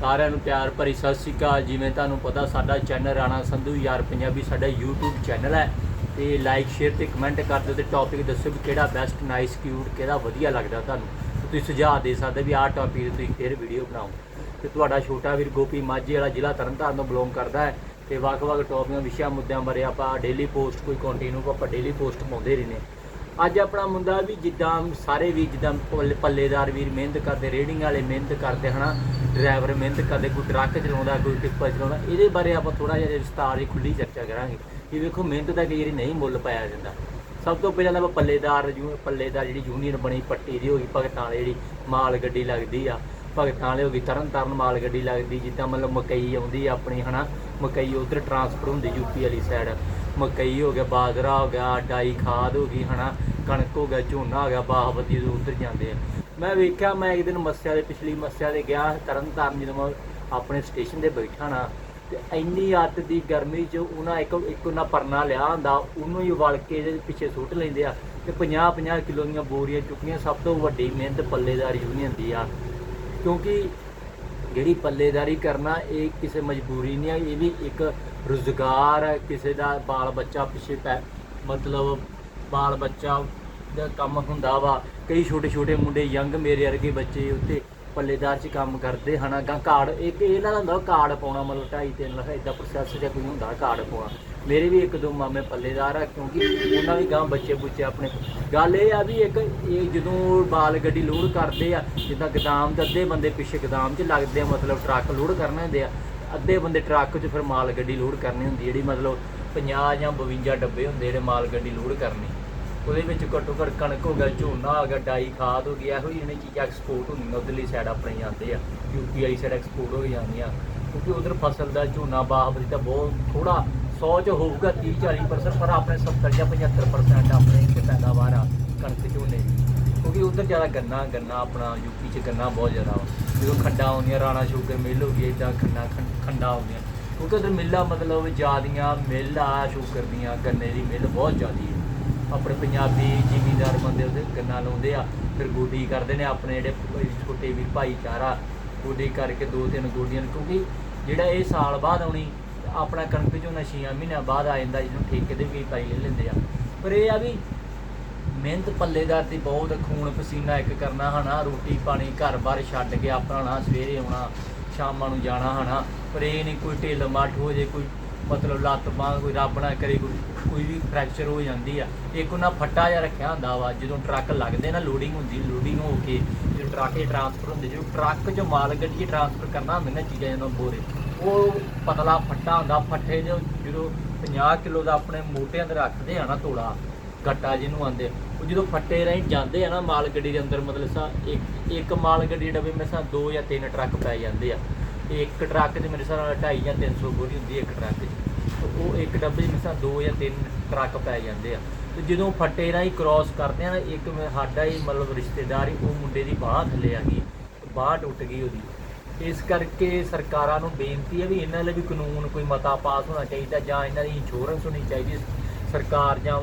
ਸਾਰਿਆਂ ਨੂੰ ਪਿਆਰ ਭਰੀ ਸਤਿ ਸ਼੍ਰੀ ਅਕਾਲ। ਜਿਵੇਂ ਤੁਹਾਨੂੰ ਪਤਾ, ਸਾਡਾ ਚੈਨਲ ਰਾਣਾ ਸੰਧੂ ਯਾਰ ਪੰਜਾਬੀ, ਸਾਡਾ YouTube ਚੈਨਲ ਹੈ। ਤੇ ਲਾਈਕ ਸ਼ੇਅਰ ਤੇ ਕਮੈਂਟ ਕਰ ਦਿਓ ਤੇ ਟੌਪਿਕ ਦੱਸੋ ਵੀ ਕਿਹੜਾ ਬੈਸਟ ਨਾਈਸ ਕਿਊਟ ਕਿਹੜਾ ਵਧੀਆ ਲੱਗਦਾ ਤੁਹਾਨੂੰ। ਤੇ ਤੁਸੀਂ ਸੁਝਾਅ ਦੇ ਸਕਦੇ ਵੀ ਆਹ ਟੌਪਿਕ ਤੇ ਤੁਸੀਂ ਫਿਰ ਵੀਡੀਓ ਬਣਾਓ। ਤੇ ਤੁਹਾਡਾ ਛੋਟਾ ਵੀਰ ਗੋਪੀ ਮਾਝੀ ਵਾਲਾ ਜ਼ਿਲ੍ਹਾ ਤਰਨਤਾਰਨ ਤੋਂ ਬਿਲੋਂਗ ਕਰਦਾ ਹੈ। ਤੇ ਵੱਖ-ਵੱਖ ਟੌਪਿਕਾਂ ਵਿਸ਼ਿਆਂ ਮੁੱਦਿਆਂ ਬਾਰੇ ਆਪਾਂ ਡੇਲੀ ਪੋਸਟ ਕੋਈ ਕੰਟੀਨਿਊ ਆਪਾਂ ਡੇਲੀ ਪੋਸਟ ਪਾਉਂਦੇ ਰਹਿੰਦੇ ਅੱਜ ਆਪਣਾ ਮੁੰਡਾ ਵੀ ਜਿੱਦਾਂ ਸਾਰੇ ਵੀ ਜਿੱਦਾਂ ਪੱਲੇ- ਪੱਲੇਦਾਰ ਵੀਰ ਮਿਹਨਤ ਕਰਦੇ ਰੇਡਿੰਗ ਵਾਲੇ ਮਿਹਨਤ ਕਰਦੇ ਹਨਾ, ਡਰਾਈਵਰ ਮਿਹਨਤ ਕਰਦੇ, ਕੋਈ ਟਰੱਕ ਚਲਾਉਂਦਾ, ਕੋਈ ਟਿੱਪਰ ਚਲਾਉਂਦਾ, ਇਹਦੇ ਬਾਰੇ ਆਪਾਂ ਥੋੜਾ ਜਿਹਾ ਵਿਸਤਾਰ ਦੀ ਖੁੱਲੀ ਚਰਚਾ ਕਰਾਂਗੇ। ਕਿ ਵੇਖੋ, ਮਿਹਨਤ ਦਾ ਕਈ ਵਾਰੀ ਨਹੀਂ ਮੁੱਲ ਪਾਇਆ ਜਾਂਦਾ। ਸਭ ਤੋਂ ਪਹਿਲਾਂ ਤਾਂ ਆਪਾਂ ਪੱਲੇਦਾਰ ਯੂ ਪੱਲੇਦਾਰ ਜਿਹੜੀ ਯੂਨੀਅਨ ਬਣੀ, ਪੱਟੀ ਦੀ ਹੋ ਗਈ, ਭਗਤਾਂ ਵਾਲੇ ਜਿਹੜੀ ਮਾਲ ਗੱਡੀ ਲੱਗਦੀ ਆ। ਭਗਤਾਂ ਵਾਲੇ ਹੋ ਗਈ ਤਰਨ ਤਾਰਨ ਮਾਲ ਗੱਡੀ ਲੱਗਦੀ, ਜਿੱਦਾਂ ਮਤਲਬ ਮਕਈ ਆਉਂਦੀ ਆ ਆਪਣੀ, ਹਨਾ। ਮਕਈ ਉਧਰ ਟਰਾਂਸਫਰ ਹੁੰਦੀ ਯੂਪੀ ਵਾਲੀ ਸਾਈਡ ਮਕਈ ਹੋ ਗਿਆ, ਬਾਜਰਾ ਹੋ ਗਿਆ, ਡਾਈ ਖਾਦ ਹੋ ਗਈ, ਹਨਾ, ਕਣਕ ਹੋ ਗਿਆ, ਝੋਨਾ ਹੋ ਗਿਆ, ਬਾਹਬਤੀ ਤੋਂ ਉਧਰ ਜਾਂਦੇ ਆ। ਮੈਂ ਵੇਖਿਆ, ਮੈਂ ਇੱਕ ਦਿਨ ਮੱਸਿਆ ਦੇ, ਪਿਛਲੀ ਮੱਸਿਆ ਦੇ ਗਿਆ, ਤਰਨਤਾਰਨ ਜਦੋਂ ਮੈਂ ਆਪਣੇ ਸਟੇਸ਼ਨ ਤੇ ਬੈਠਾ ਨਾ, ਤੇ ਇੰਨੀ ਅੱਤ ਦੀ ਗਰਮੀ 'ਚ ਉਹਨਾਂ ਇੱਕ ਇੱਕ ਉਹਨਾਂ ਪਰਨਾ ਲਿਆ ਹੁੰਦਾ, ਉਹਨੂੰ ਹੀ ਉਬਲ ਕੇ ਇਹਦੇ ਪਿੱਛੇ ਸੁੱਟ ਲੈਂਦੇ ਆ, ਤੇ 50 50 ਕਿਲੋ ਦੀਆਂ ਬੋਰੀਆਂ ਚੁੱਕੀਆਂ, ਸਭ ਤੋਂ ਵੱਡੀ ਮਿਹਨਤ ਪੱਲੇਦਾਰੀ ਯੂਨੀਅਨ ਦੀ ਆ। ਕਿਉਂਕਿ ਜਿਹੜੀ ਪੱਲੇਦਾਰੀ ਕਰਨਾ, ਇਹ ਕਿਸੇ ਮਜਬੂਰੀ ਨਹੀਂ ਆ, ਇਹ ਵੀ ਇੱਕ ਰੁਜ਼ਗਾਰ ਹੈ, ਕਿਸੇ ਦਾ ਬਾਲ ਬੱਚਾ ਪਿੱਛੇ ਪੈ, ਮਤਲਬ ਬਾਲ ਬੱਚਾ ਦਾ ਕੰਮ ਹੁੰਦਾ ਵਾ। ਕਈ ਛੋਟੇ ਛੋਟੇ ਮੁੰਡੇ ਯੰਗ ਮੇਰੇ ਵਰਗੇ ਬੱਚੇ ਉੱਤੇ ਪੱਲੇਦਾਰ 'ਚ ਕੰਮ ਕਰਦੇ ਹਨ, ਗਾ ਕਾਰਡ, ਇੱਕ ਇਹਨਾਂ ਦਾ ਹੁੰਦਾ ਕਾਰਡ ਪਾਉਣਾ, ਮਤਲਬ 2.5 3 ਲੱਖ ਇਦਾਂ ਪ੍ਰੋਸੈਸ ਜਾਂ ਕੋਈ ਹੁੰਦਾ ਕਾਰਡ ਪਾਉਣਾ। ਮੇਰੇ ਵੀ ਇੱਕ ਦੋ ਮਾਮੇ ਪੱਲੇਦਾਰ ਆ, ਕਿਉਂਕਿ ਉਹਨਾਂ ਵੀ ਗਾਂ ਬੱਚੇ ਬੁੱਚੇ ਆਪਣੇ। ਗੱਲ ਇਹ ਆ ਵੀ ਇੱਕ, ਇਹ ਜਦੋਂ ਬਾਲ ਗੱਡੀ ਲੋਡ ਕਰਦੇ ਆ, ਜਿੱਦਾਂ ਗਦਾਮ ਦੇ ਅੱਧੇ ਬੰਦੇ ਪਿੱਛੇ ਗਦਾਮ 'ਚ ਲੱਗਦੇ ਆ, ਮਤਲਬ ਟਰੱਕ ਲੋਡ ਕਰਨੇ ਹੁੰਦੇ ਆ ਅੱਧੇ ਬੰਦੇ ਟਰੱਕ 'ਚ ਫਿਰ ਮਾਲ ਗੱਡੀ ਲੋਡ ਕਰਨੀ ਹੁੰਦੀ ਜਿਹੜੀ ਮਤਲਬ 50 ਜਾਂ 52 ਡੱਬੇ ਹੁੰਦੇ ਜਿਹੜੇ ਮਾਲ ਗੱਡੀ ਲੋਡ ਕਰਨੀ। ਉਹਦੇ ਵਿੱਚ ਘੱਟੋ ਘੱਟ ਕਣਕ ਹੋ ਗਿਆ, ਝੋਨਾ ਹੋ ਗਿਆ, ਡਾਈ ਖਾਦ ਹੋ ਗਈ, ਇਹੋ ਜਿਹੀ ਚੀਜ਼ਾਂ ਐਕਸਪੋਰਟ ਹੁੰਦੀਆਂ ਉਧਰਲੀ ਸਾਈਡ ਆਪਣੇ ਜਾਂਦੇ ਆ। ਯੂਪੀ ਵਾਲੀ ਸਾਈਡ ਐਕਸਪੋਰਟ ਹੋ ਜਾਂਦੀਆਂ। ਕਿਉਂਕਿ ਉਧਰ ਫਸਲ ਦਾ ਝੋਨਾ ਬਾਹਬਰੀ ਤਾਂ ਬਹੁਤ ਥੋੜਾ 100 ਚ ਹੋਊਗਾ 30 40% ਪਰ ਆਪਣੇ 70 ਜਾਂ 75% ਆਪਣੇ ਇੱਥੇ ਪੈਦਾਵਾਰ ਆ ਕਣਕ ਝੋਨੇ ਦੀ। ਕਿਉਂਕਿ ਉਧਰ ਜ਼ਿਆਦਾ ਗੰਨਾ ਗੰਨਾ ਆਪਣਾ ਯੂਪੀ ਚ ਗੰਨਾ ਬਹੁਤ ਜ਼ਿਆਦਾ ਜਦੋਂ ਖੰਡਾਂ ਆਉਂਦੀਆਂ, ਰਾਣਾ ਸ਼ੂਗਰ ਮਿਲ ਹੋ ਗਈ ਇਦਾਂ ਖੰਡ ਖੰਡਾ ਆਉਂਦੀਆਂ ਕਿਉਂਕਿ ਉਧਰ ਮਿੱਲਾਂ ਮਤਲਬ ਜ਼ਿਆਦੀਆਂ ਮਿੱਲ ਆ ਸ਼ੂਗਰ ਦੀਆਂ ਗੰਨੇ ਦੀ ਮਿੱਲ ਬਹੁਤ ਜ਼ਿਆਦੀ ਹੈ। ਆਪਣੇ ਪੰਜਾਬੀ ਜ਼ਿਮੀਂਦਾਰ ਬੰਦੇ ਉਹਦੇ ਗੰਨਾ ਲਾਉਂਦੇ ਆ ਫਿਰ ਗੋਡੀ ਕਰਦੇ ਨੇ ਆਪਣੇ ਜਿਹੜੇ ਛੋਟੇ ਵੀ ਭਾਈਚਾਰਾ ਗੋਡੀ ਕਰਕੇ ਦੋ ਤਿੰਨ ਗੋਡੀਆਂ ਨੂੰ, ਕਿਉਂਕਿ ਜਿਹੜਾ ਇਹ ਸਾਲ ਬਾਅਦ ਆਉਣੀ ਆਪਣਾ ਕਣਕ ਝੋਨਾ ਛੀਆਂ ਮਹੀਨਿਆਂ ਬਾਅਦ ਆ ਜਾਂਦਾ ਜਿਹਨੂੰ ਠੇਕੇ ਦੇ ਵੀ ਪਾਈ ਲੈ ਲੈਂਦੇ ਆ। ਪਰ ਇਹ ਆ ਵੀ ਮਿਹਨਤ ਪੱਲੇਦਾਰ ਦੀ ਬਹੁਤ ਖੂਨ ਪਸੀਨਾ ਇੱਕ ਕਰਨਾ ਹਨਾ ਰੋਟੀ ਪਾਣੀ ਘਰ-ਬਾਰ ਛੱਡ ਕੇ ਆਪਣਾ ਹਨਾ ਸਵੇਰੇ ਆਉਣਾ ਸ਼ਾਮਾਂ ਨੂੰ ਜਾਣਾ ਹਨਾ, ਪਰ ਇਹ ਨਹੀਂ ਕੋਈ ਢਿੱਲ ਮੱਠ ਹੋ ਜੇ, ਕੋਈ ਮਤਲਬ ਲੱਤ ਬਾਂਹ ਕੋਈ ਰੱਬ ਨਾ ਕਰੇ, ਕੋਈ ਕੋਈ ਵੀ ਫ੍ਰੈਕਚਰ ਹੋ ਜਾਂਦੀ ਆ। ਇੱਕ ਉਹਨਾਂ ਫੱਟਾ ਜਿਹਾ ਰੱਖਿਆ ਹੁੰਦਾ ਵਾ, ਜਦੋਂ ਟਰੱਕ ਲੱਗਦੇ ਨਾ ਲੋਡਿੰਗ ਹੁੰਦੀ ਲੋਡਿੰਗ ਹੋ ਕੇ ਜਦੋਂ ਟਰੱਕ 'ਚ ਟਰਾਂਸਫਰ ਹੁੰਦੇ, ਜਦੋਂ ਟਰੱਕ 'ਚੋਂ ਮਾਲ ਗੱਡੀ ਟਰਾਂਸਫਰ ਕਰਨਾ ਹੁੰਦਾ ਨਾ ਚੀਜ਼ਾਂ ਜਦੋਂ ਬੋਰੇ, ਉਹ ਪਤਲਾ ਫੱਟਾ ਹੁੰਦਾ, ਫੱਟੇ ਦੇ ਜਦੋਂ 50 ਕਿਲੋ ਦਾ ਆਪਣੇ ਮੋਟਿਆਂ ਤੇ ਰੱਖਦੇ ਆ ਨਾ ਤੋੜਾ ਗੱਟਾ ਜਿਹਨੂੰ ਆਂਦੇ ਉਹ ਜਦੋਂ ਫੱਟੇ ਰਾਹੀਂ ਜਾਂਦੇ ਆ ਨਾ ਮਾਲ ਗੱਡੀ ਦੇ ਅੰਦਰ, ਮਤਲਬ ਸਾ ਇੱਕ ਇੱਕ ਮਾਲ ਗੱਡੀ ਡੱਬੇ ਮੇਰੇ ਸਾਹ ਦੋ ਜਾਂ ਤਿੰਨ ਟਰੱਕ ਪੈ ਜਾਂਦੇ ਆ। ਤੇ ਇੱਕ ਟਰੱਕ 'ਚ ਮੇਰੇ ਸਾਹ 2.5 ਜਾਂ 300 ਬੋਰੀ ਹੁੰਦੀ ਹੈ ਇੱਕ ਟਰੱਕ 'ਚ ਤੇ ਉਹ ਇੱਕ ਡੱਬੇ 'ਚ ਮੇਰੇ ਸਾਹ ਦੋ ਜਾਂ ਤਿੰਨ ਟਰੱਕ ਪੈ ਜਾਂਦੇ ਆ। ਤੇ ਜਦੋਂ ਫੱਟੇ ਰਾਹੀਂ ਕ੍ਰਾਸ ਕਰਦੇ ਆ ਨਾ, ਇੱਕ ਮੈਂ- ਸਾਡਾ ਹੀ ਮਤਲਬ ਰਿਸ਼ਤੇਦਾਰ ਹੀ, ਉਹ ਮੁੰਡੇ ਦੀ ਬਾਹ ਥੱਲੇ ਆ ਗਈ। ਬਾਹ ਟੁੱਟ ਗਈ ਉਹਦੀ। ਇਸ ਕਰਕੇ ਸਰਕਾਰਾਂ ਨੂੰ ਬੇਨਤੀ ਹੈ ਵੀ ਇਹਨਾਂ ਲਈ ਵੀ ਕਾਨੂੰਨ ਕੋਈ ਮਤਾ ਪਾਸ ਹੋਣਾ ਚਾਹੀਦਾ ਜਾਂ ਇਹਨਾਂ ਦੀ ਇੰਸ਼ੋਰੈਂਸ ਹੋਣੀ ਚਾਹੀਦੀ ਸਰਕਾਰ ਜਾਂ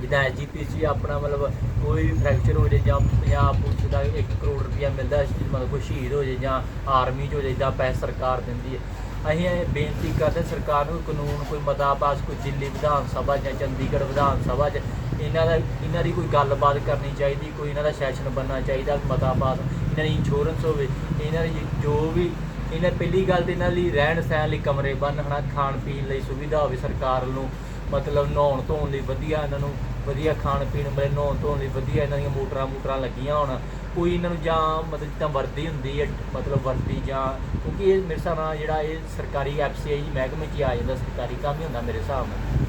ਜਿੱਦਾਂ ਐਜੀਪੀਸੀ ਆਪਣਾ ਮਤਲਬ ਕੋਈ ਵੀ ਫ੍ਰੈਕਚਰ ਹੋ ਜੇ ਜਾਂ ਪੰਜਾਬ ਪੁਲਿਸ ਦਾ 1 ਕਰੋੜ ਰੁਪਇਆ ਮਿਲਦਾ ਸੀ, ਮਤਲਬ ਕੋਈ ਸ਼ਹੀਦ ਹੋ ਜੇ ਜਾਂ ਆਰਮੀ 'ਚ ਹੋ ਜੇ ਜਾਂ ਪੈਸਾ ਸਰਕਾਰ ਦਿੰਦੀ ਹੈ। ਅਸੀਂ ਇਹ ਬੇਨਤੀ ਕਰਦੇ ਸਰਕਾਰ ਨੂੰ ਕਾਨੂੰਨ ਕੋਈ ਮਤਾ ਪਾਸ ਕੋਈ ਦਿੱਲੀ ਵਿਧਾਨ ਸਭਾ ਜਾਂ ਚੰਡੀਗੜ੍ਹ ਵਿਧਾਨ ਸਭਾ 'ਚ ਇਹਨਾਂ ਦਾ ਇਹਨਾਂ ਦੀ ਕੋਈ ਗੱਲਬਾਤ ਕਰਨੀ ਚਾਹੀਦੀ ਕੋਈ ਇਹਨਾਂ ਦਾ ਸੈਸ਼ਨ ਬਣਨਾ ਚਾਹੀਦਾ ਮਤਾ ਪਾਸ ਇਹਨਾਂ ਦੀ ਇੰਸ਼ੋਰੈਂਸ ਹੋਵੇ ਇਹਨਾਂ ਦੀ ਜੋ ਵੀ ਇਹਨਾਂ ਪਹਿਲੀ ਗੱਲ ਤੇ ਇਹਨਾਂ ਲਈ ਰਹਿਣ ਸਹਿਣ ਲਈ ਕਮਰੇ ਬਣ ਹਨਾ ਖਾਣ ਪੀਣ ਲਈ ਸੁਵਿਧਾ ਹੋਵੇ ਸਰਕਾਰ ਨੂੰ ਮਤਲਬ ਨਹਾਉਣ ਧੋਣ ਲਈ ਵਧੀਆ ਇਹਨਾਂ ਨੂੰ, ਵਧੀਆ ਖਾਣ ਪੀਣ ਮਿਲੇ ਨਹਾਉਣ ਧੋਣ ਲਈ ਵਧੀਆ ਇਹਨਾਂ ਦੀਆਂ ਮੋਟਰਾਂ ਮੋਟਰਾਂ ਲੱਗੀਆਂ ਹੋਣ। ਕੋਈ ਇਹਨਾਂ ਨੂੰ ਜਾਂ ਮਤਲਬ ਜਿੱਦਾਂ ਵਰਦੀ ਹੁੰਦੀ ਹੈ, ਮਤਲਬ ਵਰਦੀ ਜਾਂ, ਕਿਉਂਕਿ ਇਹ ਮੇਰੇ ਹਿਸਾਬ ਨਾਲ ਜਿਹੜਾ ਇਹ ਸਰਕਾਰੀ ਐਫਸੀਆਈ ਮਹਿਕਮੇ 'ਚ ਹੀ ਆ ਜਾਂਦਾ, ਸਰਕਾਰੀ ਕੰਮ ਹੀ ਹੁੰਦਾ ਮੇਰੇ ਹਿਸਾਬ ਨਾਲ।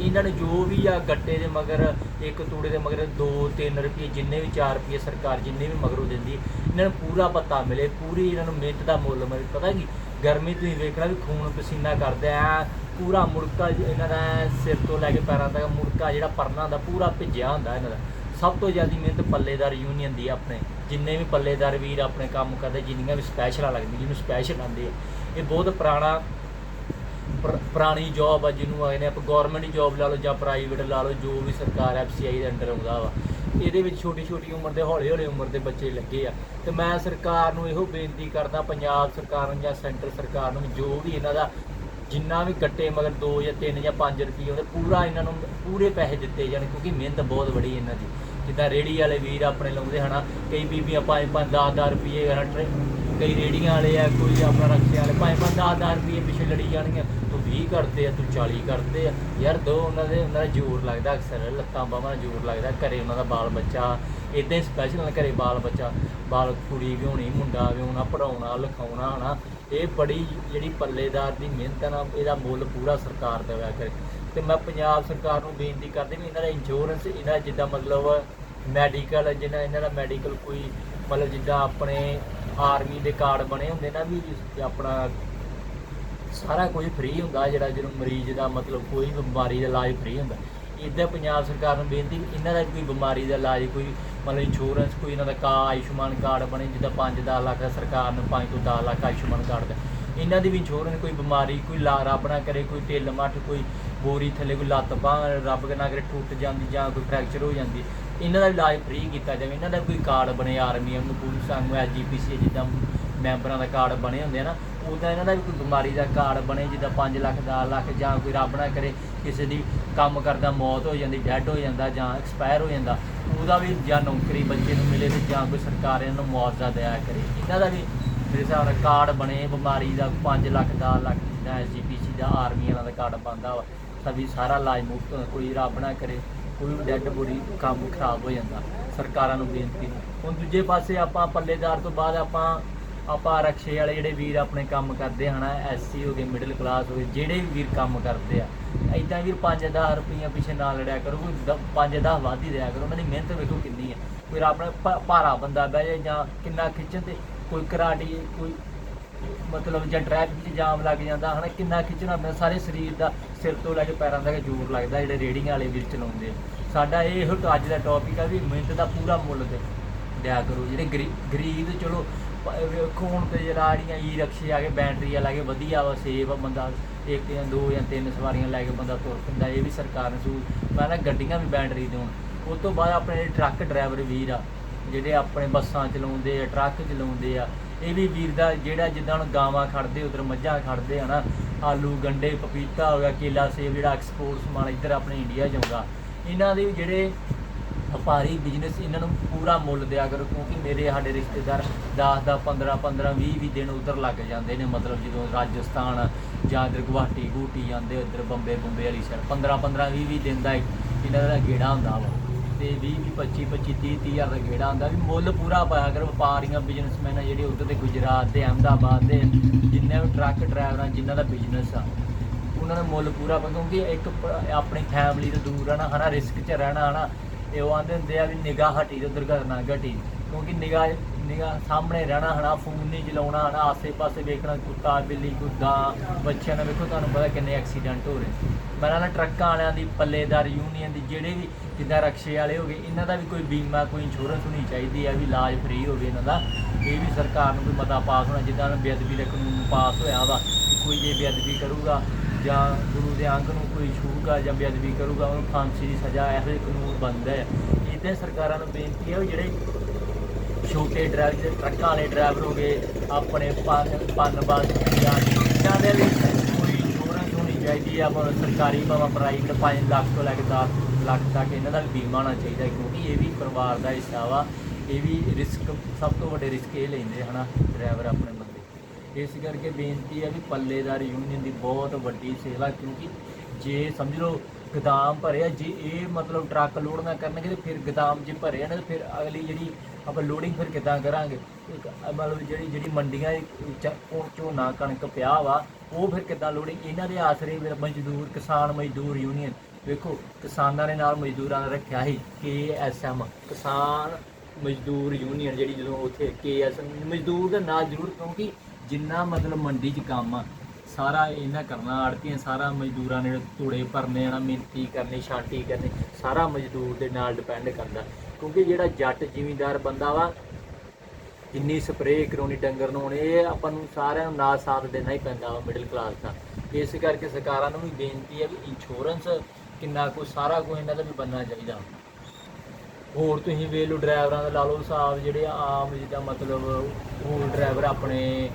ਇਹਨਾਂ ਨੂੰ ਜੋ ਵੀ ਆ ਗੱਟੇ ਦੇ ਮਗਰ, ਇੱਕ ਤੂੜੇ ਦੇ ਮਗਰ 2-3 ਰੁਪਏ ਜਿੰਨੇ ਵੀ 4 ਰੁਪਏ ਸਰਕਾਰ ਜਿੰਨੇ ਵੀ ਮਗਰੋਂ ਦਿੰਦੀ ਇਹਨਾਂ ਨੂੰ ਪੂਰਾ ਪਤਾ ਮਿਲੇ, ਪੂਰੀ ਇਹਨਾਂ ਨੂੰ ਮਿਹਨਤ ਦਾ ਮੁੱਲ ਮਿਲੇ। ਪਤਾ ਕੀ? ਗਰਮੀ ਤੁਸੀਂ ਵੇਖਣਾ ਵੀ ਖੂਨ ਪਸੀਨਾ ਕਰਦਾ ਆ ਪੂਰਾ ਮੁੜਕਾ ਇਹਨਾਂ ਦਾ ਸਿਰ ਤੋਂ ਲੈ ਕੇ ਪੈਰਾਂ ਤੱਕ ਮੁੜਕਾ ਜਿਹੜਾ ਪਰਨਾ ਹੁੰਦਾ, ਪੂਰਾ ਭਿੱਜਿਆ ਹੁੰਦਾ ਇਹਨਾਂ ਦਾ। ਸਭ ਤੋਂ ਜ਼ਿਆਦਾ ਮਿਹਨਤ ਪੱਲੇਦਾਰ ਯੂਨੀਅਨ ਦੀ ਆਪਣੇ। ਜਿੰਨੇ ਵੀ ਪੱਲੇਦਾਰ ਵੀਰ ਆਪਣੇ ਕੰਮ ਕਰਦੇ, ਜਿੰਨੀਆਂ ਵੀ ਸਪੈਸ਼ਲਾਂ ਲੱਗਦੀਆਂ, ਜਿਹਨੂੰ ਸਪੈਸ਼ਲ ਆਉਂਦੇ ਆ। ਇਹ ਬਹੁਤ ਪੁਰਾਣਾ ਪੁਰਾਣੀ ਜੌਬ ਆ ਜਿਹਨੂੰ ਆਏ ਨੇ। ਆਪਾਂ ਗਵਰਨਮੈਂਟ ਜੌਬ ਲਾ ਲਓ ਜਾਂ ਪ੍ਰਾਈਵੇਟ ਲਾ ਲਓ, ਜੋ ਵੀ ਸਰਕਾਰ ਐਫਸੀਆਈ ਦੇ ਅੰਡਰ ਆਉਂਦਾ ਵਾ। ਇਹਦੇ ਵਿੱਚ ਛੋਟੀ ਛੋਟੀ ਉਮਰ ਦੇ, ਹੌਲੇ ਹੌਲੇ ਉਮਰ ਦੇ ਬੱਚੇ ਲੱਗੇ ਆ। ਤੇ ਮੈਂ ਸਰਕਾਰ ਨੂੰ ਇਹੋ ਬੇਨਤੀ ਕਰਦਾ, ਪੰਜਾਬ ਸਰਕਾਰ ਨੂੰ ਜਾਂ ਸੈਂਟਰ ਸਰਕਾਰ ਨੂੰ ਜੋ ਵੀ ਇਹਨਾਂ ਦਾ ਜਿੰਨਾ ਵੀ ਕੱਟੇ ਮਗਰ 2 ਜਾਂ 3 ਜਾਂ 5 ਰੁਪਏ ਉਹਦੇ ਪੂਰਾ ਇਹਨਾਂ ਨੂੰ ਪੂਰੇ ਪੈਸੇ ਦਿੱਤੇ ਜਾਣ, ਕਿਉਂਕਿ ਮਿਹਨਤ ਬਹੁਤ ਵੱਡੀ ਇਹਨਾਂ ਦੀ। ਜਿੱਦਾਂ ਰੇੜੀ ਵਾਲੇ ਵੀਰ ਆਪਣੇ ਲਾਉਂਦੇ ਹਨਾ, ਕਈ ਬੀਬੀਆਂ 5 5 10 10 ਰੁਪਏ ਹਨਾ ਕਈ ਰੇੜੀਆਂ ਵਾਲੇ ਆ, ਕੋਈ ਆਪਣਾ ਰਕਸ਼ੇ ਵਾਲੇ 5 5 10 10 ਰੁਪਏ ਪਿੱਛੇ ਲੜੀ ਜਾਣਗੇ 30 ਕਰਦੇ ਆ, ਤੂੰ 40 ਕਰਦੇ ਆ। ਯਾਰ ਦੋ ਉਹਨਾਂ ਦੇ, ਉਹਨਾਂ ਦਾ ਜ਼ੋਰ ਲੱਗਦਾ ਅਕਸਰ, ਲੱਤਾਂ ਬਾਹਾਂ ਦਾ ਜ਼ੋਰ ਲੱਗਦਾ, ਘਰੇ ਉਹਨਾਂ ਦਾ ਬਾਲ ਬੱਚਾ ਇਦਾਂ ਸਪੈਸ਼ਲ ਨਾ ਘਰੇ ਬਾਲ ਬੱਚਾ, ਬਾਲ ਕੁੜੀ ਵੀ ਹੋਣੀ ਮੁੰਡਾ ਵੀ ਹੋਣਾ ਪੜਾਉਣਾ ਲਿਖਾਉਣਾ, ਹਨਾ। ਇਹ ਬੜੀ ਜਿਹੜੀ ਪੱਲੇਦਾਰ ਦੀ ਮਿਹਨਤ ਨਾਲ ਇਹਦਾ ਮੁੱਲ ਪੂਰਾ ਸਰਕਾਰ ਦੇਵਾ ਕਰੇ। ਤੇ ਮੈਂ ਪੰਜਾਬ ਸਰਕਾਰ ਨੂੰ ਬੇਨਤੀ ਕਰਦੇ ਵੀ ਇਹਨਾਂ ਦਾ ਇੰਸ਼ੋਰੈਂਸ ਇਹਨਾਂ ਜਿੱਦਾਂ ਮਤਲਬ ਮੈਡੀਕਲ ਜਿਹਨਾਂ ਇਹਨਾਂ ਦਾ ਮੈਡੀਕਲ ਕੋਈ, ਮਤਲਬ ਜਿੱਦਾਂ ਆਪਣੇ ਆਰਮੀ ਦੇ ਕਾਰਡ ਬਣੇ ਹੁੰਦੇ ਨਾ ਵੀ ਆਪਣਾ ਸਾਰਾ ਕੁਝ ਫ੍ਰੀ ਹੁੰਦਾ, ਜਿਹੜਾ ਜਦੋਂ ਮਰੀਜ਼ ਦਾ ਮਤਲਬ ਕੋਈ ਬਿਮਾਰੀ ਦਾ ਇਲਾਜ ਫ੍ਰੀ ਹੁੰਦਾ। ਇੱਦਾਂ ਪੰਜਾਬ ਸਰਕਾਰ ਨੂੰ ਬੇਨਤੀ ਵੀ ਇਹਨਾਂ ਦਾ ਵੀ ਕੋਈ ਬਿਮਾਰੀ ਦਾ ਇਲਾਜ, ਕੋਈ ਮਤਲਬ ਇੰਸ਼ੋਰੈਂਸ ਕੋਈ ਇਹਨਾਂ ਦਾ ਕਾ, ਆਯੁਸ਼ਮਾਨ ਕਾਰਡ ਬਣੇ, ਜਿੱਦਾਂ 5-10 ਲੱਖ ਸਰਕਾਰ ਨੂੰ 5 ਤੋਂ 10 ਲੱਖ ਆਯੁਸ਼ਮਾਨ ਕਾਰਡ ਦਾ। ਇਹਨਾਂ ਦੀ ਵੀ ਇੰਸ਼ੋਰੈਂਸ ਕੋਈ ਬਿਮਾਰੀ, ਕੋਈ ਲਾ, ਰੱਬ ਨਾ ਕਰੇ, ਕੋਈ ਢਿੱਲ ਮੱਠ, ਕੋਈ ਬੋਰੀ ਥੱਲੇ ਕੋਈ ਲੱਤ ਬਾਂਹ, ਰੱਬ ਨਾ ਕਰੇ, ਟੁੱਟ ਜਾਂਦੀ ਜਾਂ ਕੋਈ ਫ੍ਰੈਕਚਰ ਹੋ ਜਾਂਦੀ। ਇਹਨਾਂ ਦਾ ਇਲਾਜ ਫ੍ਰੀ ਕੀਤਾ ਜਾਵੇ। ਇਹਨਾਂ ਦਾ ਕੋਈ ਕਾਰਡ ਬਣੇ, ਆਰਮੀ ਨੂੰ, ਪੁਲਿਸ ਨੂੰ ਐਸਜੀਪੀਸੀ ਜਿੱਦਾਂ ਮੈਂਬਰਾਂ ਦਾ ਕਾਰਡ ਬਣੇ ਹੁੰਦੇ ਆ ਨਾ ਉਹਦਾ ਇਹਨਾਂ ਦਾ ਵੀ ਕੋਈ ਬਿਮਾਰੀ ਦਾ ਕਾਰਡ ਬਣੇ, ਜਿੱਦਾਂ 5 ਲੱਖ 10 ਲੱਖ ਜਾਂ ਕੋਈ ਰੱਬ ਨਾ ਕਰੇ, ਕਿਸੇ ਦੀ ਕੰਮ ਕਰਦਾ ਮੌਤ ਹੋ ਜਾਂਦੀ ਡੈੱਡ ਹੋ ਜਾਂਦਾ ਜਾਂ ਐਕਸਪਾਇਰ ਹੋ ਜਾਂਦਾ, ਉਹਦਾ ਵੀ ਜਾਂ ਨੌਕਰੀ ਬੱਚੇ ਨੂੰ ਮਿਲੇ ਤੇ ਜਾਂ ਕੋਈ ਸਰਕਾਰ ਇਹਨਾਂ ਨੂੰ ਮੁਆਵਜ਼ਾ ਦਿਆ ਕਰੇ। ਇਹਨਾਂ ਦਾ ਵੀ ਮੇਰੇ ਹਿਸਾਬ ਨਾਲ ਕਾਰਡ ਬਣੇ, ਬਿਮਾਰੀ ਦਾ 5 ਲੱਖ 10 ਲੱਖ, ਜਿੱਦਾਂ ਐਸਜੀਪੀਸੀ ਦਾ ਆਰਮੀ ਵਾਲਾ ਦਾ ਕਾਰਡ ਬਣਦਾ ਵਾ, ਤਾਂ ਵੀ ਸਾਰਾ ਇਲਾਜ ਮੁਫਤ, ਕੋਈ ਰੱਬ ਨਾ ਕਰੇ, ਕੋਈ ਵੀ ਡੈੱਡ ਬੋਡੀ ਕੰਮ ਖਰਾਬ ਹੋ ਜਾਂਦਾ, ਸਰਕਾਰਾਂ ਨੂੰ ਬੇਨਤੀ। ਹੁਣ ਦੂਜੇ ਪਾਸੇ ਆਪਾਂ ਪੱਲੇਦਾਰ ਤੋਂ ਬਾਅਦ ਆਪਾਂ ਆਪਾਂ ਰਕਸ਼ੇ ਵਾਲੇ ਜਿਹੜੇ ਵੀਰ ਆਪਣੇ ਕੰਮ ਕਰਦੇ ਹਨਾ ਐਸਸੀ ਹੋ ਗਏ ਮਿਡਲ ਕਲਾਸ ਹੋ ਗਏ, ਜਿਹੜੇ ਵੀ ਵੀਰ ਕੰਮ ਕਰਦੇ ਆ ਐਦਾਂ ਵੀਰ 5-10 ਰੁਪਈਆ ਪਿੱਛੇ ਨਾ ਲੜਿਆ ਕਰੋ, ਕੋਈ 5-10 ਵੱਧ ਹੀ ਦਿਆ ਕਰੋ, ਉਹਨਾਂ ਦੀ ਮਿਹਨਤ ਵੇਖੋ ਕਿੰਨੀ ਹੈ ਕੋਈ ਆਪਣਾ ਭਾ- ਭਾਰਾ ਬੰਦਾ ਬਹਿ ਜਾਏ ਜਾਂ ਕਿੰਨਾ ਖਿੱਚਣ ਤੇ ਕੋਈ ਕਰਾਟੀ, ਕੋਈ ਮਤਲਬ ਜਾਂ ਟ੍ਰੈਫਿਕ 'ਚ ਜਾਮ ਲੱਗ ਜਾਂਦਾ, ਹਨਾ, ਕਿੰਨਾ ਖਿੱਚਣਾ ਪੈਂਦਾ ਸਾਰੇ ਸਰੀਰ ਦਾ ਸਿਰ ਤੋਂ ਲੈ ਕੇ ਪੈਰਾਂ ਤੱਕ ਜ਼ੋਰ ਲੱਗਦਾ, ਜਿਹੜੇ ਰੇੜੀਆਂ ਵਾਲੇ ਵੀਰ ਚਲਾਉਂਦੇ ਆ। ਸਾਡਾ ਇਹ ਇਹੋ ਅੱਜ ਦਾ ਟੌਪਿਕ ਆ ਵੀ ਮਿਹਨਤ ਦਾ ਪੂਰਾ ਮੁੱਲ ਦੇ ਦਿਆ ਕਰੋ, ਜਿਹੜੇ ਗਰੀ- ਗਰੀਬ ਚਲੋ ਖੂਨ ਤੇ ਜਿਹੜਾੜੀਆਂ ਈ ਰਕਸ਼ੇ ਆ ਕੇ ਬੈਟਰੀ ਆ ਕੇ ਵਧੀਆ ਵਾ, ਸੇਫ ਆ ਬੰਦਾ, ਇੱਕ ਜਾਂ ਦੋ ਜਾਂ ਤਿੰਨ ਸਵਾਰੀਆਂ ਲੈ ਕੇ ਬੰਦਾ ਤੁਰ ਪੈਂਦਾ, ਇਹ ਵੀ ਸਰਕਾਰ ਨੇ ਸੂ ਮੈਂ ਨਾ ਗੱਡੀਆਂ ਵੀ ਬੈਟਰੀ ਦੇਣ ਹੁਣ ਉਸ ਤੋਂ ਬਾਅਦ ਆਪਣੇ ਜਿਹੜੇ ਟਰੱਕ ਡਰਾਈਵਰ ਵੀਰ ਆ, ਜਿਹੜੇ ਆਪਣੇ ਬੱਸਾਂ ਚਲਾਉਂਦੇ ਆ, ਟਰੱਕ ਚਲਾਉਂਦੇ ਆ, ਇਹ ਵੀ ਵੀਰ ਦਾ ਜਿਹੜਾ ਜਿੱਦਾਂ ਹੁਣ ਗਾਵਾਂ ਖੜਦੇ, ਉਧਰ ਮੱਝਾਂ ਖੜਦੇ ਆ ਨਾ, ਆਲੂ, ਗੰਡੇ, ਪਪੀਤਾ ਹੋ ਗਿਆ, ਕੇਲਾ ਸੇਬ ਜਿਹੜਾ ਐਕਸਪੋਰਟ ਸਮਾਨ ਇੱਧਰ ਆਪਣੇ ਇੰਡੀਆ 'ਚ ਆਉਂਦਾ, ਇਹਨਾਂ ਦੇ ਵੀ ਜਿਹੜੇ ਵਪਾਰੀ ਬਿਜ਼ਨਸ ਇਹਨਾਂ ਨੂੰ ਪੂਰਾ ਮੁੱਲ ਦਿਆ ਕਰੋ, ਕਿਉਂਕਿ ਮੇਰੇ ਸਾਡੇ ਰਿਸ਼ਤੇਦਾਰ 10 ਦਾ 15 15 20 20 ਦਿਨ ਉਧਰ ਲੱਗ ਜਾਂਦੇ ਨੇ। ਮਤਲਬ ਜਦੋਂ ਰਾਜਸਥਾਨ ਜਾਂ ਇਧਰ ਗੁਹਾਟੀ ਗੂਟੀ ਜਾਂਦੇ, ਉਧਰ ਬੰਬੇ ਬੰਬੇ ਵਾਲੀ ਸਾਈਡ 15 15 20 20 ਦਿਨ ਦਾ ਇਹਨਾਂ ਦਾ ਗੇੜਾ ਹੁੰਦਾ ਵਾ। ਤੇ 20 25 25 30 30 ਹਜ਼ਾਰ ਦਾ ਗੇੜਾ ਹੁੰਦਾ ਵੀ ਮੁੱਲ ਪੂਰਾ ਪਾਇਆ ਕਰ। ਵਪਾਰੀਆਂ ਬਿਜ਼ਨਸਮੈਨ ਆ ਜਿਹੜੇ ਉਧਰ ਦੇ ਗੁਜਰਾਤ ਦੇ, ਅਹਿਮਦਾਬਾਦ ਦੇ, ਜਿੰਨੇ ਵੀ ਟਰੱਕ ਡਰਾਈਵਰਾਂ ਜਿਨ੍ਹਾਂ ਦਾ ਬਿਜ਼ਨਸ ਆ, ਉਹਨਾਂ ਦਾ ਮੁੱਲ ਪੂਰਾ ਪਾ ਕਿਉਂਕਿ ਇੱਕ ਆਪਣੀ ਫੈਮਿਲੀ ਤੋਂ ਦੂਰ ਰਹਿਣਾ, ਹਨਾ ਰਿਸਕ 'ਚ ਰਹਿਣਾ, ਹਨਾ। ਇਹ ਉਹ ਆਂਦੇ ਹੁੰਦੇ ਆ ਵੀ ਨਿਗਾਹ ਹਟੀ ਤੇ ਦੁਰਘਟਨਾ ਘਟੀ। ਕਿਉਂਕਿ ਨਿਗਾਹ ਨਿਗਾਹ ਸਾਹਮਣੇ ਰਹਿਣਾ ਹਨਾ, ਫੋਨ ਨਹੀਂ ਚਲਾਉਣਾ ਹਨਾ, ਆਸੇ-ਪਾਸੇ ਵੇਖਣਾ ਕੁੱਤਾ, ਬਿੱਲੀ ਕੋਈ ਗਾਂ ਬੱਚਿਆਂ ਨਾਲ ਵੇਖੋ ਤੁਹਾਨੂੰ ਪਤਾ ਕਿੰਨੇ ਐਕਸੀਡੈਂਟ ਹੋ ਰਹੇ। ਮੈਂ ਨਾ ਟਰੱਕਾਂ ਵਾਲਿਆਂ ਦੀ, ਪੱਲੇਦਾਰ ਯੂਨੀਅਨ ਦੀ, ਜਿਹੜੇ ਵੀ ਜਿੱਦਾਂ ਰਕਸ਼ੇ ਵਾਲੇ ਹੋ ਗਏ, ਇਹਨਾਂ ਦਾ ਵੀ ਕੋਈ ਬੀਮਾ, ਕੋਈ ਇੰਸ਼ੋਰੈਂਸ ਹੋਣੀ ਚਾਹੀਦੀ ਹੈ ਵੀ ਇਲਾਜ ਫ੍ਰੀ ਹੋਵੇ ਇਹਨਾਂ ਦਾ। ਇਹ ਵੀ ਸਰਕਾਰ ਨੂੰ ਕੋਈ ਮਤਾ ਪਾਸ ਹੋਣਾ, ਜਿੱਦਾਂ ਬੇਅਦਬੀ ਦਾ ਕਾਨੂੰਨ ਪਾਸ ਹੋਇਆ ਵਾ ਕੋਈ ਜੇ ਬੇਅਦਬੀ ਕਰੂਗਾ ਜਾਂ ਗੁਰੂ ਦੇ ਅੰਗ ਨੂੰ ਕੋਈ ਛੂਗਾ ਜਾਂ ਬੇਅਦਬੀ ਕਰੂਗਾ, ਉਹਨੂੰ ਫਾਂਸੀ ਦੀ ਸਜ਼ਾ ਇਹੋ ਜਿਹੇ ਕਾਨੂੰਨ ਬਣਦਾ ਹੈ ਇਦਾਂ ਸਰਕਾਰਾਂ ਨੂੰ ਬੇਨਤੀ ਹੈ ਵੀ ਜਿਹੜੇ ਛੋਟੇ ਡਰਾਈਵਰ, ਜਿਹੜੇ ਟਰੱਕਾਂ ਵਾਲੇ ਡਰਾਈਵਰ ਹੋ ਗਏ, ਆਪਣੇ ਪੰਨ ਪੰਨ ਬਾਸ ਜਾਂ ਇਹਨਾਂ ਦੇ ਵੀ ਕੋਈ ਇੰਸ਼ੋਰੈਂਸ ਹੋਣੀ ਚਾਹੀਦੀ ਆ ਭਾਵੇਂ ਸਰਕਾਰੀ ਭਾਵੇਂ ਪ੍ਰਾਈਵੇਟ 5 ਲੱਖ ਤੋਂ ਲੈ ਕੇ 10 ਲੱਖ ਤੱਕ ਇਹਨਾਂ ਦਾ ਬੀਮਾ ਹੋਣਾ ਚਾਹੀਦਾ ਕਿਉਂਕਿ ਇਹ ਵੀ ਪਰਿਵਾਰ ਦਾ ਹਿੱਸਾ ਵਾ। ਇਹ ਵੀ ਰਿਸਕ ਸਭ ਤੋਂ ਵੱਡੇ ਰਿਸਕ ਇਹ ਲੈਂਦੇ ਹਨਾ ਡਰਾਈਵਰ ਆਪਣੇ ਇਸ ਕਰਕੇ ਬੇਨਤੀ ਹੈ ਵੀ ਪੱਲੇਦਾਰ ਯੂਨੀਅਨ ਦੀ ਬਹੁਤ ਵੱਡੀ ਸੇਵਾ, ਕਿਉਂਕਿ ਜੇ ਸਮਝ ਲਓ ਗਦਾਮ ਭਰਿਆ, ਜੇ ਇਹ ਮਤਲਬ ਟਰੱਕ ਲੋਡ ਨਾ ਕਰਨਗੇ ਤੇ ਫਿਰ ਗਦਾਮ ਜੇ ਭਰਿਆ ਨਾ, ਤੇ ਫਿਰ ਅਗਲੀ ਜਿਹੜੀ ਆਪਾਂ ਲੋਡਿੰਗ ਫਿਰ ਕਿੱਦਾਂ ਕਰਾਂਗੇ? ਇੱਕ ਮਤਲਬ ਜਿਹੜੀ ਜਿਹੜੀ ਮੰਡੀਆਂ ਚ ਝੋਨਾ ਕਣਕ ਪਿਆ ਵਾ, ਉਹ ਫਿਰ ਕਿੱਦਾਂ ਲੋਡਿੰਗ ਇਹਨਾਂ ਦੇ ਆਸਰੇ ਫਿਰ ਮਜ਼ਦੂਰ, ਕਿਸਾਨ ਮਜ਼ਦੂਰ ਯੂਨੀਅਨ ਵੇਖੋ, ਕਿਸਾਨਾਂ ਨੇ ਨਾਲ ਮਜ਼ਦੂਰਾਂ ਨੇ ਰੱਖਿਆ ਸੀ ਕੇਐਸਐਮ ਕਿਸਾਨ ਮਜ਼ਦੂਰ ਯੂਨੀਅਨ ਜਿਹੜੀ ਜਦੋਂ ਉੱਥੇ ਕੇਐਸ ਮਜ਼ਦੂਰ ਦਾ ਨਾਂ ਜ਼ਰੂਰ, ਕਿਉਂਕਿ ਜਿੰਨਾ ਮਤਲਬ ਮੰਡੀ 'ਚ ਕੰਮ ਆ, ਸਾਰਾ ਇਹਨਾਂ ਕਰਨਾ, ਆੜਤੀਆਂ ਸਾਰਾ ਮਜ਼ਦੂਰਾਂ ਨੇ ਧੂੜੇ ਭਰਨੇ ਆਣਾ ਮਿਹਨਤੀ ਕਰਨੀ, ਛਾਂਟੀ ਕਰਨੀ, ਸਾਰਾ ਮਜ਼ਦੂਰ ਦੇ ਨਾਲ ਡਿਪੈਂਡ ਕਰਦਾ ਕਿਉਂਕਿ ਜਿਹੜਾ ਜੱਟ ਜ਼ਿਮੀਂਦਾਰ ਬੰਦਾ ਵਾ, ਜਿੰਨੀ ਸਪਰੇਅ ਕਰਾਉਣੀ ਡੰਗਰ ਨੂੰ ਇਹ ਆਪਾਂ ਨੂੰ ਸਾਰਿਆਂ ਨੂੰ ਨਾਲ ਸਾਥ ਦੇਣਾ ਹੀ ਪੈਂਦਾ ਵਾ ਮਿਡਲ ਕਲਾਸ ਦਾ। ਇਸ ਕਰਕੇ ਸਰਕਾਰਾਂ ਨੂੰ ਵੀ ਬੇਨਤੀ ਹੈ ਵੀ ਇੰਸ਼ੋਰੈਂਸ ਕਿੰਨਾ ਕੁ, ਸਾਰਾ ਕੁਝ ਇਹਨਾਂ ਦਾ ਵੀ ਬਣਨਾ ਚਾਹੀਦਾ। ਹੋਰ ਤੁਸੀਂ ਵੇਖ ਲਓ, ਡਰਾਈਵਰਾਂ ਦਾ ਲਾ ਲਓ ਹਿਸਾਬ ਜਿਹੜੇ ਆਮ ਜਿੱਦਾਂ ਮਤਲਬ ਹੋਰ ਡਰਾਈਵਰ ਆਪਣੇ